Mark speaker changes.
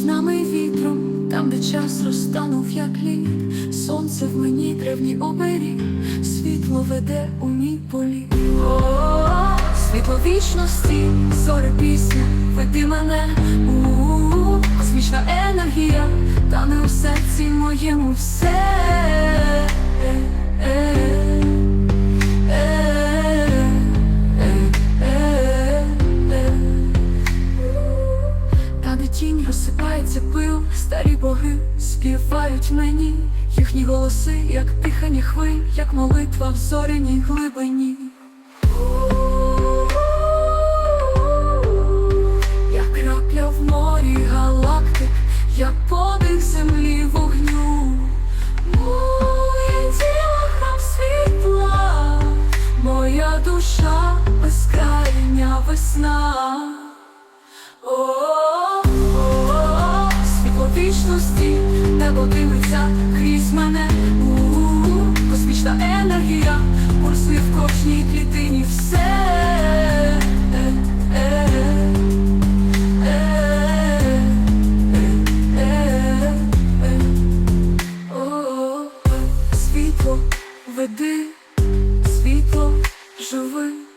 Speaker 1: з нами вітром, там, де час розтанув, як лід, сонце в мені древній оберіг, світло веде у мій полі, Світло вічності, зорі пісня, веди мене, у космічна енергія, та не у серці моєму все. Тінь розсипається пил, старі боги співають мені, їхні голоси, як дихання хвиль, як молитва в зоряній глибині. Я крапля в морі галактик, я подих землі вогню. Моє світла, моя душа безкрайня весна. прості, та подивиться крізь мене. У -у -у. Космічна енергія, курсує в кожній клітині все. Е, е, е, світло веди, світло живи.